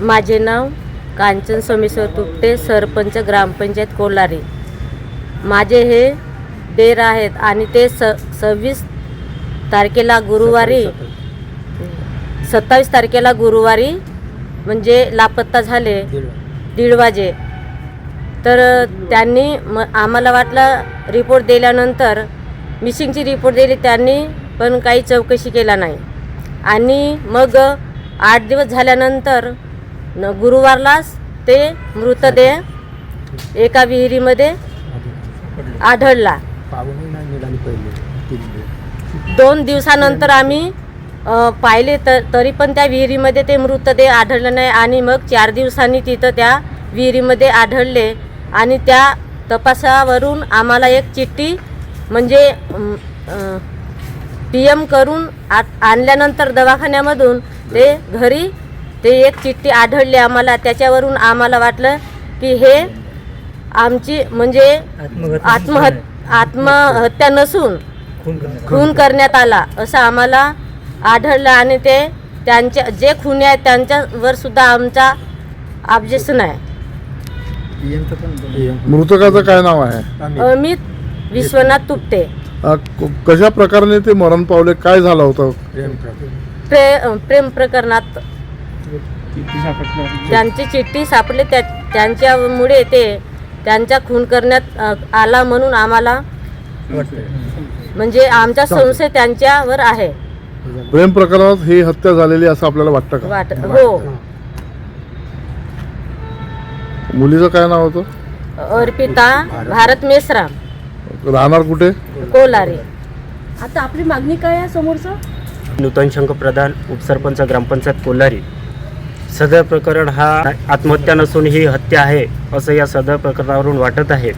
माझे नाव कांचन सोमेश्वर तुपटे सरपंच ग्रामपंचायत कोलारी माझे हे देर आहेत आणि ते स सव्वीस तारखेला गुरुवारी सत्तावीस तारखेला गुरुवारी म्हणजे लापत्ता झाले. दीड वाजे. तर त्यांनी म आम्हाला वाटलं रिपोर्ट दिल्यानंतर मिसिंगची रिपोर्ट दिली त्यांनी पण काही चौकशी केला नाही. आणि मग आठ दिवस झाल्यानंतर न गुरुवारलाच ते मृतदेह एका विहिरीमध्ये आढळला. दोन दिवसानंतर आम्ही पाहिले तर तरी पण त्या विहिरीमध्ये ते मृतदेह आढळलं नाही आणि मग चार दिवसांनी तिथं त्या विहिरीमध्ये आढळले आणि त्या तपासावरून आम्हाला एक चिठ्ठी म्हणजे पी एम करून आ आणल्यानंतर दवाखान्यामधून ते घरी ते एक चिठ्ठी आढळली आम्हाला. त्याच्यावरून आम्हाला वाटलं की हे आमची म्हणजे आत्महत आत्महत्या नसून खून करण्यात आला. असं आम्हाला आढळलं आणि ते त्यांच्या जे खुनी आहेत त्यांच्यावर सुद्धा आमचा ऑब्जेक्शन आहे मृतकाचं काय नाव आहे? अमित. विश्वनाथ तुपटे क- कशा प्रकारे ते मरण पावले? काय झालं होतं? प्रे प्रेम प्रकरणात त्यांची चिठ्ठी सापडली त्या त्यांच्यामुळे ते त्यांचा खून करण्यात आला म्हणून आम्हाला म्हणजे आमचा संशय त्यांच्यावर आहे. प्रेम प्रकरणात ही हत्या झालेली असं आपल्याला वाटतं का? वाट हो. मुलीचं काय नाव होतं? अर्पिता भारत मेश्राम. राहणार कुठे? कोलारी. आता आपली मागणी काय आहे समोरचं? नूतन शंख प्रधान उपसरपंच ग्रामपंचायत कोल्हारी सदर प्रकरण हा आत्महत्या नसून ही हत्या आहे असं या सदर प्रकरणावरून वाटत आहे.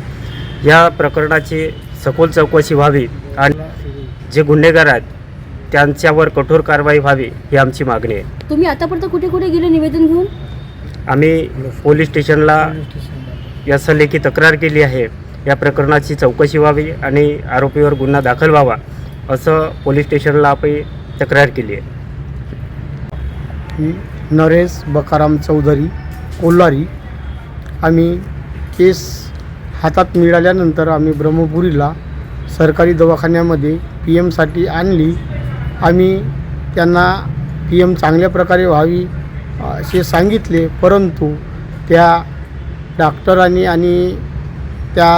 या प्रकरणाची सखोल चौकशी व्हावी आणि जे गुन्हेगार आहेत त्यांच्यावर कठोर कारवाई व्हावी ही आमची मागणी आहे. तुम्ही आतापर्यंत कुठे कुठे गेले निवेदन घेऊन? आम्ही पोलीस स्टेशनला याचा लेखी तक्रार केली आहे. या प्रकरणाची चौकशी व्हावी आणि आरोपीवर गुन्हा दाखल व्हावा असं पोलीस स्टेशनला आपण तक्रार केली आहे. नरेश बकाराम चौधरी कोल्हारी. आम्ही केस हातात मिळाल्यानंतर आम्ही ब्रह्मपुरीला सरकारी दवाखान्यामध्ये पी एमसाठी आणली. आम्ही त्यांना पी एम चांगल्या प्रकारे व्हावी असे सांगितले. परंतु त्या डॉक्टरांनी आणि त्या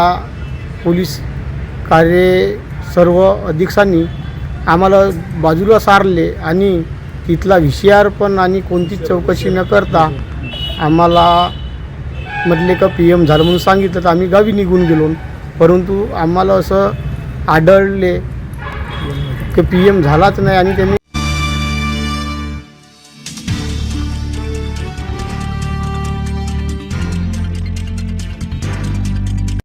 पोलीस कार्य सर्व अधीक्षकांनी आम्हाला बाजूला सारले आणि तिथला व्ही पण आणि कोणतीच चौकशी न करता आम्हाला म्हटले का पी एम झालं म्हणून सांगितलं तर आम्ही गावी निघून गेलो. परंतु आम्हाला असं आढळले की पी एम झालाच नाही आणि त्यांनी